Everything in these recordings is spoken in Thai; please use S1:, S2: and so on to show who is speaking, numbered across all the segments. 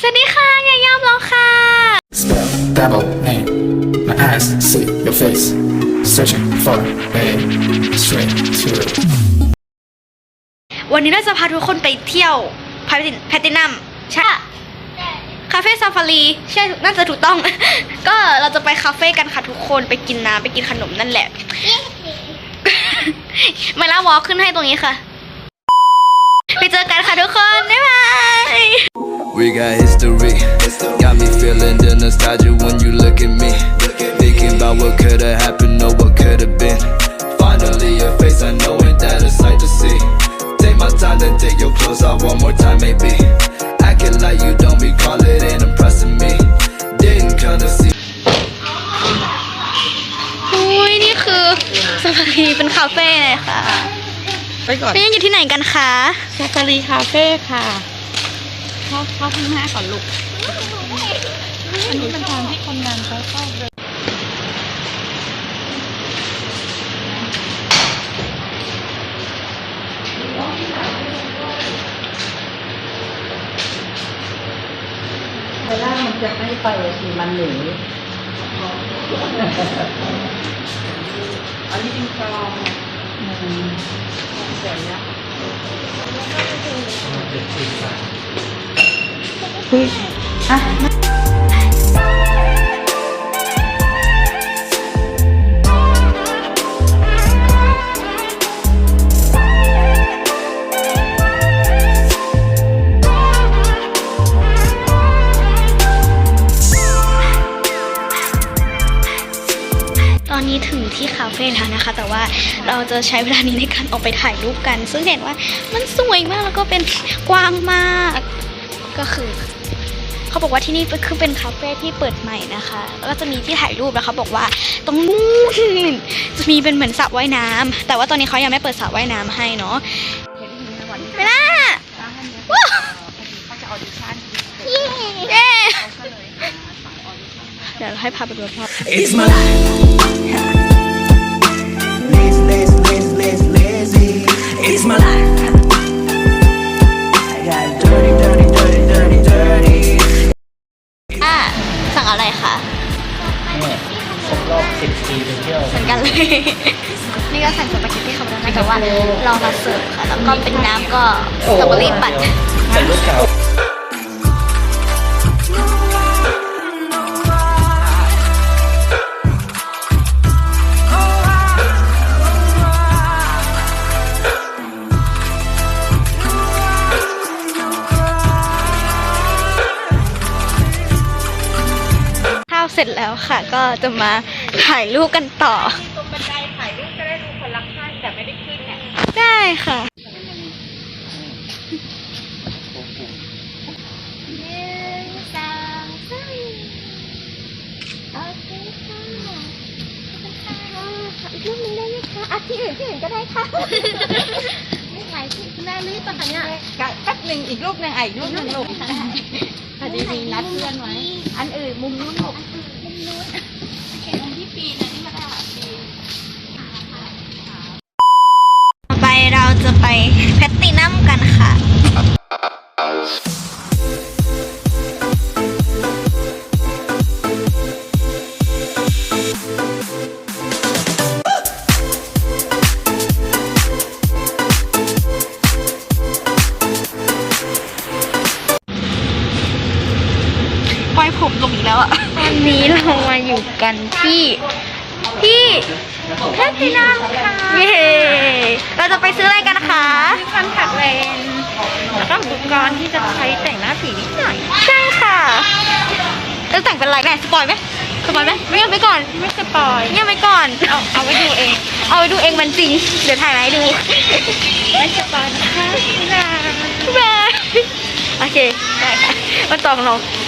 S1: สวัสดีค่ะยายามแล้วค่ะ
S2: Spell, dabble, name. My eyes see your face. Searching for a straight to
S1: วันนี้เราจะพาทุกคนไปเที่ยวพาแพตินัมใช่ปะคาเฟ่ซาฟารีใช่ น่าจะถูกต้อง ก็เราจะไปคาเฟ่กันค่ะทุกคนไปกินน้ำไปกินขนมนั่นแหละ มาล่าวอลขึ้นให้ตรงนี้ค่ะ ไปเจอกันค่ะทุกคน บ๊ายบาย
S3: We got history. Got me feeling the nostalgia when you look at me. Thinking about what could have happened or what could have been. Finally, your face, I know ain't that a sight to see. Take my time, then take your clothes off one more time, maybe. Acting like you don't recall it, ain't impressing me. Didn't come to see.
S1: อุ้ยนี่คือซาฟารีเป็นคาเฟ่เลยค่ะ
S4: ไปก่อน
S1: นี่อยู่ที่ไหนกันคะ
S4: ซาฟารีคาเฟ่ค่ะเข้าเข้าข้างหน้าก่อนลูกอันนี้เป็นทางที่คนงานเขาเข้าเดินเวลามันจะไม่ไปสิมันหนีอันนี้เป็นกรองอืมสวยนะ คุย
S1: จะใช้เวลานี้ในการออกไปถ่ายรูปกัน ซึ่งเห็นว่ามันสวยมากแล้วก็เป็นกว้างมาก ก็คือ เขาบอกว่าที่นี่คือเป็นคาเฟ่ที่เปิดใหม่นะคะ แล้วก็จะมีที่ถ่ายรูปแล้วเขาบอกว่าตรงนู้นจะมีเป็นเหมือนสระว่ายน้ำแต่ว่าตอนนี้เขายังไม่เปิดสระว่ายน้ำให้เนาะไปล่ะว้าวเย้เดี๋ยวให้พาไปดูรอ
S5: It's my life. Lazy, lazy, lazy, lazy, lazy. It's my life. I got dirty, dirty, dirty, dirty, dirty.
S1: อะสั่งอะไรคะ
S6: ครบรอบ10ปีไปเที่ยว
S1: เหมือนกันเลย นี่ก็สั่งสปาเกตตี้คาโบนาร่าแต่ว่าเรามาเสิร์ฟค่ะ แล้วก็เป็นน้ำก็สตรอเบอรี่ปั่น
S6: แต่รุ่นเก่า
S1: ค่ะ ก็จะมาถ่ายรูปกันต่อ
S4: ตรงบันไดถ่ายรูปก็ได้ดูคนละข้างแต่ไม่ได้ขึ้นเนี่ย
S1: ได้ค่ะ
S7: รูปนึงได้ไหมคะอะที่อื่นที่อื่นก็ได้ค่ะ ไม่ไหวที่คุณแม่รีบป่ะคะเนี่ย
S4: แป๊บหนึ่งอีกรูปหนึ่งอะอีกรูปหนึ่งลูกพอดีมีนัดเพื่อนไว้ อันอื่นมุมนู้นลูก
S1: ต่อไปเราจะไปแพตตินัมกันค่ะ กันที่ที่แพตตินัมค่ะเย้เราจะไปซื้ออะไรกันคะ
S4: มีคอนแทคเลนส์แล้วก็อุปกรณ์ที่จะใช้แต่งหน้าสีนิดหน่อย
S1: ใช่ค่ะจะแต่งเป็นอะไรแม่สปอยไหมสปอยไหมไม่ยังไปก่อน
S4: ไม่สปอย
S1: ยังไปก่อน
S4: เอาเอาไว้ดูเอง
S1: เอาไปดูเองมันจริง เดี๋ยวถ่ายมาให้ดู
S4: ไม่สปอยนะคะบ๊ายบาย
S1: บายโอเคได้ค่ะมาต่อของเราจ้าให้เหร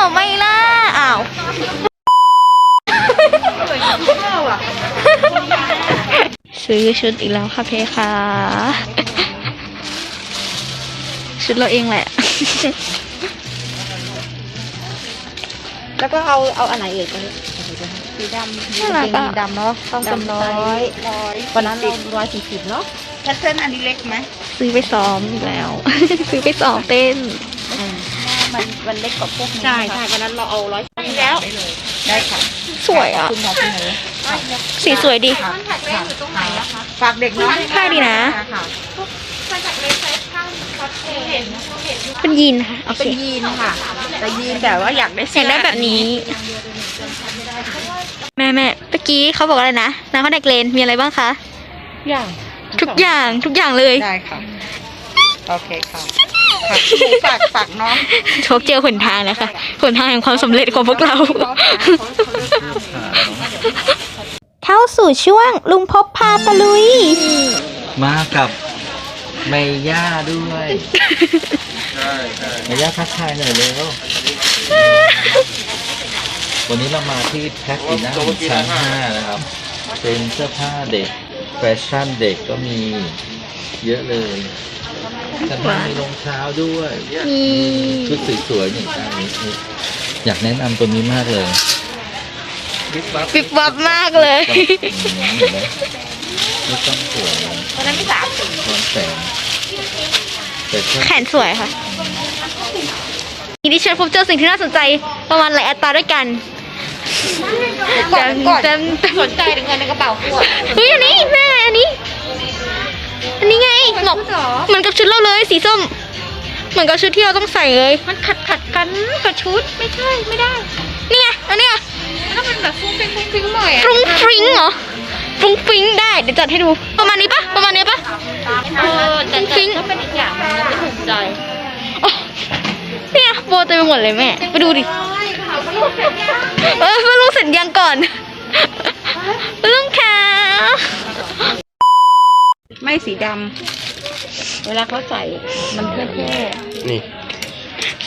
S1: อไม่ล่ะอ้าวซื้อชุดอีกแล้วค่ะเพคะชุดเราเองแหละ
S4: แล้วก็เอาเอาอันไหนอีกสีดำ
S1: น่ารักอะ
S4: สีดำเนาะต้องเป็นร้อยร้อยวันนั้นเราร้อยสี่สิบเนาะแพทเทิร์นอันนี้เล็กไหม
S1: ซื้อไปซ้อมอีกแล้ว ซื้อไปซ้อมเต้น
S4: มันมันเล็กกว่าพวกนี้
S1: ใช่
S4: ใช่วันนั้นเราเอาร้อยนี้แล้ว ได้ค่ะ
S1: สวยอะ
S4: คุณหมอคุณหนู
S1: สีสวยดี
S4: ฝากเด็กน้อย
S1: ผ้าดีนะ
S4: ค่ะ
S1: เป็นยีนค่ะโอเค
S4: เป็นยีนค่ะ แต่ยีนแต่ว่าอยากได้
S1: อ
S4: เสื้
S1: ยากได้แบบนี้ แม่แม่เมื่อกี้เขาบอกอะไรนะน้ำคอนแทคเลนส์มีอะไรบ้างคะ
S4: อย่าง
S1: ทุกอย่างทุกอย่างเลย
S4: ได้ค่ะ โอเคค่ะ ฝากฝากน้อง
S1: โชคเจอหนทางแล้วค่ะหนทางแห่งความสำเร็จของพวกเราเข้าสู่ช่วงลุงพบพาตะลุย
S6: มากับเมย่าด้วยเมย่าทักทายหน่อยเร็ววันนี้เรามาที่แพ็คอีน่าชั้นห้านะครับ เป็นเสื้อผ้าเด็ก แฟชั่นเด็กก็มีเยอะเลย ชั้นห้ามีรองเท้าด้วย
S1: มี
S6: ชุดสวยๆนี่ด้านนี้นี่อยากแนะนำตัวนี้มากเลยบิ๊กบัฟ
S1: ปิบวับมากเลย
S6: เห็นไหมไม่ต้องสวยเลย
S4: ตอนนั้นที่สามสี
S6: ร้อนแสงแต่ชอบ
S1: แขนสวยค่ะทีนี้ฉันพบเจอสิ่งที่น่าสนใจประมาณหลายอัตราด้วยกัน
S4: ก่อนก่อน
S1: เต็มเต็ม
S4: สนใจถึงเงินในกระเป๋าขวด
S1: เฮ้ยอันนี้แม่อั นนี้อันนี้ไงเหมาะเหมือนกับชุดเราเลยสีส้ม เหมือนกับชุดที่เราต้องใส่เลย
S4: มันขัดขัดกันกับชุดไม่ใช่ไม่ได้
S1: นี่ไงอันเนี้ย
S4: ถ้ามันแบบฟุ้งฟิ้งฟุ้งฟิ้งหน่อย
S1: ฟรุ้งฟริ้งเหรอฟรุ้งฟริ้งได้เดี๋ยวจัดให้ดู ประมาณนี้ปะประมาณนี้ปะ
S4: เออแต่
S1: ฟรุ้งฟริ้ง
S4: ถ้าเป็นอีกอย่างมันจะถูกใจ
S1: โอ้เนี่ยโบเต็มไปหมดเลยแม่ไปดูดิเออมาลุงเสร็จยังก่อนลุงคะ
S4: ไม่สีดำเวลาเขาใส่มันเท่
S6: นี่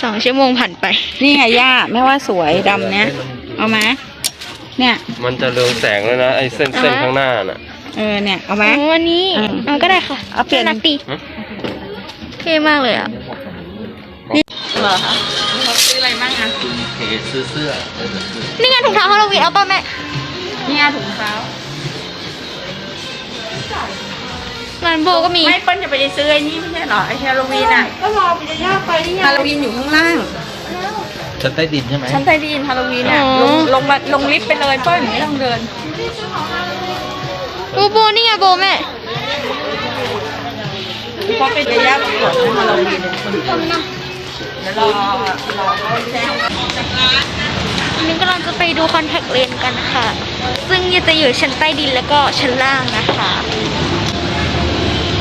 S1: สองชั่วโมงผ่านไป
S4: ๆนี่ไงย่าแม่ว่าสวยดำเนี้ยเอามาเนี่ย
S8: มันจะเรืองแสงเลยนะไอ้เส้น
S1: อ่า
S8: เส้น
S1: ฮะ
S8: ข้างหน้าน่ะ
S4: เออเนี่ยเอามา
S1: อ๋อวันนี้
S4: อืม
S1: เอาก็ได้ค่ะ
S4: เอาเปลี่ยน
S1: นักดี
S8: ฮะ
S1: เท่มากเลยอะ
S4: เหรอคะเขาซื้ออะไรบ้างอะ
S6: เคซื้อเสื้อเออเสื้อ
S1: นี่ไงถุงเท้าฮาโลวีนเอาป่ะแม่
S4: เนี่ยถุงเท้า
S1: ร้านโบก็มี
S4: ไม่เปิ้ลจะไปซื้อไอ้นี่ไม่ใช่เหรอไอ้ฮาโลวีนอะก็รอไปจะย่าไปนี่ฮาโลวีนอยู่ข้างล่าง
S6: ชั้นใต้ดินใช่ไหม
S4: ชั้นใต้ดินฮาโลวีนอะลงลงมาลงลิฟต์ไปเลยเปิ้ลไม่ต้องเดิน
S1: โบโบนี่ไงโบแม่
S4: เพราะเป็นจะย่าประกวดฮาโลวีนเดี๋ยวรอรอเขาแจ้ง
S1: อันนี้กำลังจะไปดูคอนแทคเลนส์กันค่ะ ซึ่งจะอยู่ชั้นใต้ดินแล้วก็ชั้นล่างนะคะ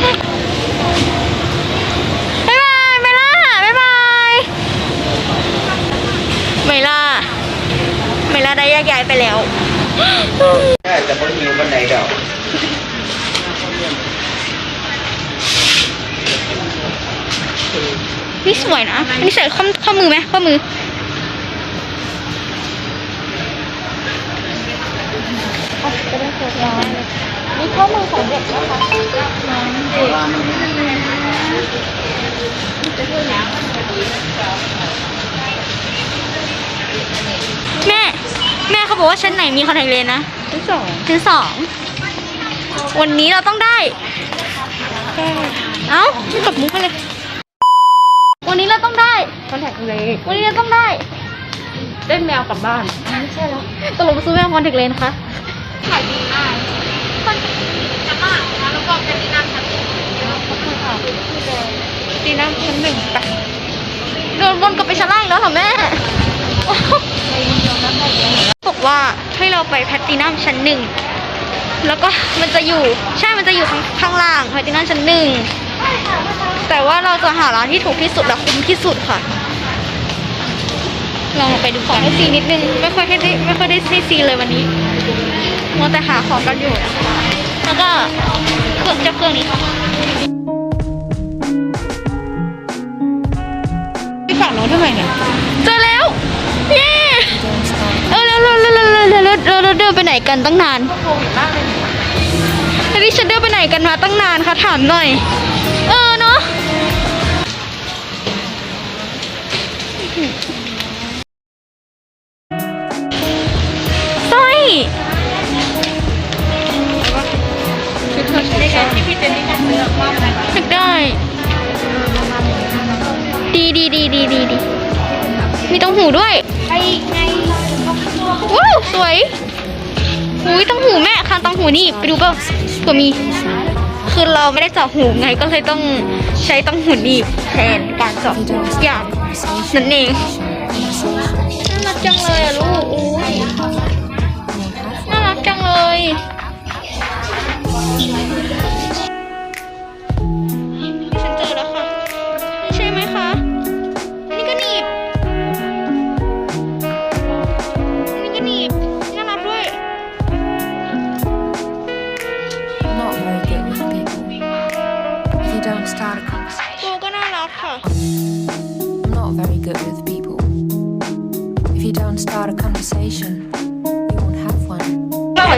S1: บ๊ายบายเมล่าบ๊ายบายเมล่าเมล่าได้แยกย้ายไปแล้ว
S5: ได้แต่บนหิวบันไดเดา
S1: นี่สวยนะ อันนี้ใส่ข้อข้อมือไหมข้อมือ
S7: มีข้อมือของเด็กนะคะ
S1: แม่ แม่เขาบอกว่าชั้นไหนมีคอนแทคเลนส์นะ
S4: ที่สอง
S1: ชั้นสอง วันนี้เราต้องได้ เอ้าตบมุกไปเลย วันนี้เราต้องได้
S4: คอนแทคเลนส์
S1: วันนี้เราต้องได้
S4: เล่นแมวกลับบ้าน
S1: ตกลงซื้อแม่คอนแทคเลนส์นะคะ
S7: ขายดีมากคนจะมากนะแล้วก็เป็นที่นั่งชั้น
S1: ดีนะชั้นหนึ่งไปเดินวนกลับไปชั้นล่างอีกแล้วเหรอแม่บอกว่าให้เราไปแพลตตินัมชั้นหนึ่งแล้วก็มันจะอยู่ใช่มันจะอยู่ข้างข้างล่างแพลตตินัมชั้นหนึ่งแต่ว่าเราจะหาร้านที่ถูกที่สุดและคุ้มที่สุดค่ะลองไปดูของให้ซีนิดนึงไม่ค่อยให้ได้ไม่ค่อยได้ให้ซีเลยวันนี้มัวแต่หาของกันอยู่นะคะ แล้วก็เครื่องเจ้าเครื่องนี้ค่ะ
S4: ที่ฝั่งโน้นทำไมเนี่ย
S1: เจอแล้วเย้เออแล้วแล้วแล้วแล้วแล้วแล้วแล้วแล้วเดินไปไหนกันตั้งนานแล้วนี่ฉันเดินไปไหนกันมาตั้งนานคะถามหน่อย
S4: ชุดเธอใช้ได้ไงที่พี่เจนนี่แค่ซื้อมอบอะไร
S1: อยากได้ ดีดีดีดีดีดีมีตรงหูด้วยไปไงว้าวสวยอุ้ยตรงหูแม่คันตรงหูนี่ไปดูเปล่าเผื่อมี คือเราไม่ได้เจาะหูไงก็เลยต้องใช้ตรงหูนี่แทนการเจาะอย่างนั่นเองน่ารักจังเลยอะลูกอุ้ย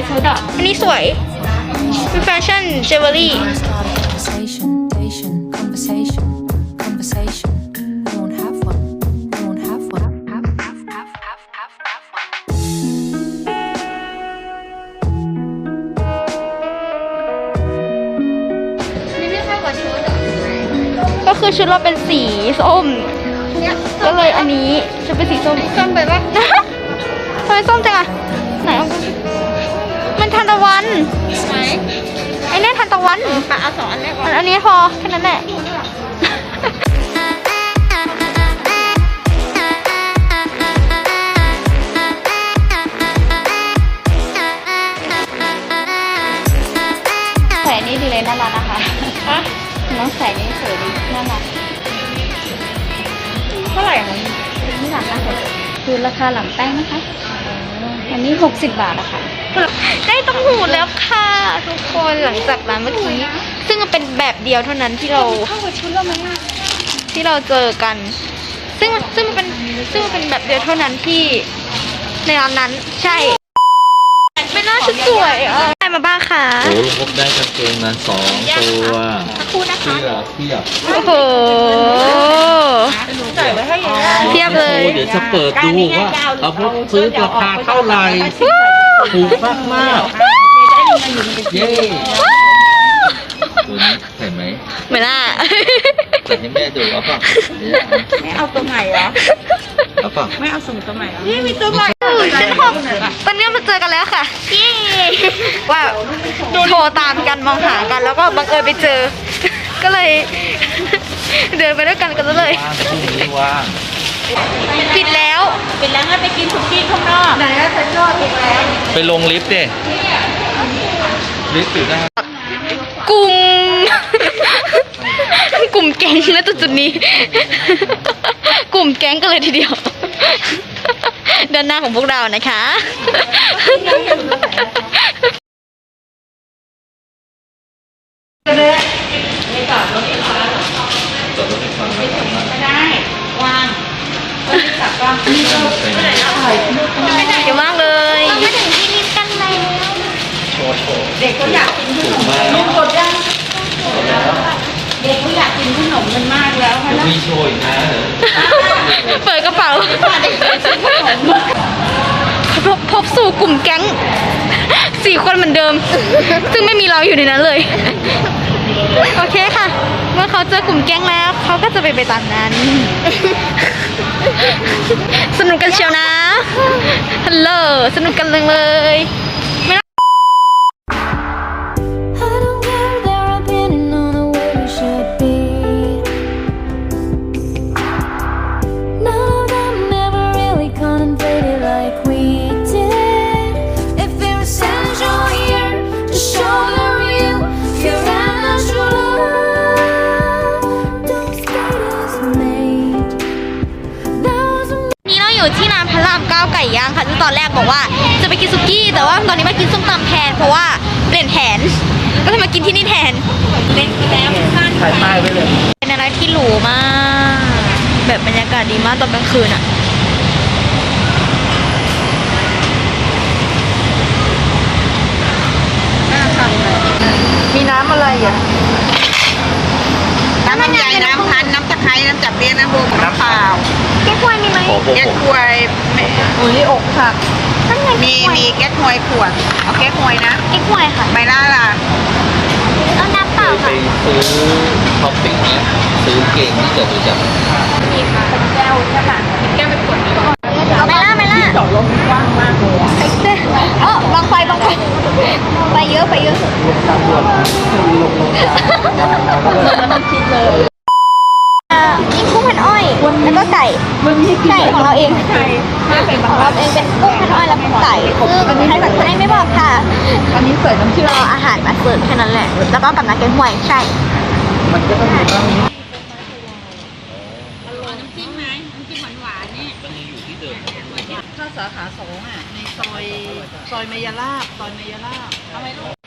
S1: สวยชุดอะอันนี้สวยเป็นแฟชั่นเจวเวลรี่
S9: Start a conversation, conversation, conversation, conversation. You won't have one. You won't have one. Have, have, have, have, have, have one.
S1: ก็คือชุดเราเป็นสีส้ม ก็เลยอันนี้จะเป็นสีส้ม ส้มไปปะทำไมส้มจังอะ ไหนเอามันทันตะวันไหนไอ้เนี่ยทันตะวันค่ะเอาสองอันแรกอันนี้พอแค่นั้นแหละ ใส่อันนี้ดีเลยน่ารักนะคะน้องใส่นี่สวยดีน่ารักเท่าไหร่คะนี่หลังนะคะคือราคาหลังแป้งนะคะ อันนี้ 60 บาทอะค่ะ ได้ต้องหูแล้วค่ะ ทุกคนหลังจากร้านเมื่อกี้ ซึ่งมันเป็นแบบเดียวเท่านั้นที่เราที่เราเจอกัน ซึ่งซึ่งมันเป็นซึ่งมันเป็นแบบเดียวเท่านั้นที่ในร้านนั้นใช่เป็นหน้าชุดสวยอะได้มาบ้างค่ะ
S6: โอ้พบได้กางเกงมาสองตัว
S1: สักครู่นะคะ
S6: เสื้อเทียบ
S1: โอ้โหเทียบเลย
S6: โอ้เดี๋ยวจะเปิดดูว่าเอาพวกซื้อราคาเท่าไหร่ ถูกมากมากๆเย้ตัวนี้เห็นไหม
S1: เหมือนอะ
S6: เปิดให้แม่ดูเอาป่ะ
S4: ไม่เอาตัวใหม่เหรอ
S6: เอาป่ะ
S4: ไม่เอาสุ่มตัวใหม่เหรอ
S1: นี่มีตัวใหม่ตอนนี้มาเจอกันแล้วค่ะเย้ว่าโทรตามกันมองหากัน แล้วก็บังเอิญไปเจอ ก็เลย เดินไปด้วยกันกันเลย
S6: ว่างพรุ่งนี้ว่าง
S1: ปิดแล้ว
S4: ปิดแล้วงั้นไปกินสุกี้ข้างนอกไหนอะฉันก็ปิดแล้ว
S6: ไปลงลิฟต์ดิลิฟต์อยู่ได้
S1: กลุ่ม กลุ่มแก๊งนะจุดจุดๆนี้ กลุ่มแก๊งกันเลยทีเดียวด้านหน้าของพวกเรานะคะ
S6: จอดรถไฟฟ้าไม่ทำมา
S4: ได้วางวันนี้กลับบ้าน
S1: ไปไหนมากเลย
S7: มาถึงที่นี่กันแล้ว
S6: โชว์โชว์
S4: เด็กเขาอยากกินขนม
S6: มาก
S4: ลูกกดยังเด็กเขาอยากกินขนมกันมากแล้วค่ะ
S6: เดี๋ยว
S4: นะ
S6: มีโชว์นะเปิ
S1: ดกระเป๋าพบสู่กลุ่มแก๊งสี่คนเหมือนเดิม ซึ่งไม่มีเราอยู่ในนั้นเลย โอเคค่ะ เมื่อเขาเจอกลุ่มแก๊งแล้วเขาก็จะไปไปตามนั้น สนุกกันเชียวนะฮัลโหลสนุกกันเลย
S4: ข้าง
S6: ถ่ายป้ายไว้เลย
S1: เป็นอะไรที่หรูมาก แบบบรรยากาศดีมากตอนกลางคืนอะ
S4: มีน้ำอะไรอะ น้ำลำไยน้ำพันธุ์น้ำตะไคร้ น้ำจับเลี้ยงน้ำบัวน้ำเปล่า
S1: แก้ควยมีไหม
S6: โอ้โห
S4: แก๊กควยอุ้ยอกผักมีมีแก๊กควยขวด เอาแก๊กควยนะ
S1: แก้ควยค่ะ
S4: ใบล่าล่ะ
S1: เอาน้ำเปล่า
S6: ไปซื้อท็อปปิ้นี้มซื้อเกงที่เกิดจาก
S1: มีเป็แก้วใช่ป่ะมีแก้
S4: วเป็นขวดนี่เอา
S1: ไป
S4: ล่าไปล่าจอดรถ
S1: กว้างมากเลยอะออบางไฟบางไฟไปเยอะไปเยอะ
S6: ตำ
S1: รวจลงลงมาแล้วก็เลยไม่ต้องคิดเลย
S4: ไก่ไม่ใส่
S1: ข
S4: บา
S1: องเราเองเป็นกุ้งพันอ้อยแล้วก็ไก่ซึ่งใครสั่งให้ไม่บอกค่ะ
S4: อันนี้ใส่น้ำเชื่อ
S1: รออาหารมาเสิร์ฟแค่นั้นแหละ แล้วก็กับน้ำแกงห่วยใช่
S4: มันก็ต้องมีบ้างถ้าสาขาสองอะในซอยซอยเมยราบซอยเมยราบเอาไหมลูก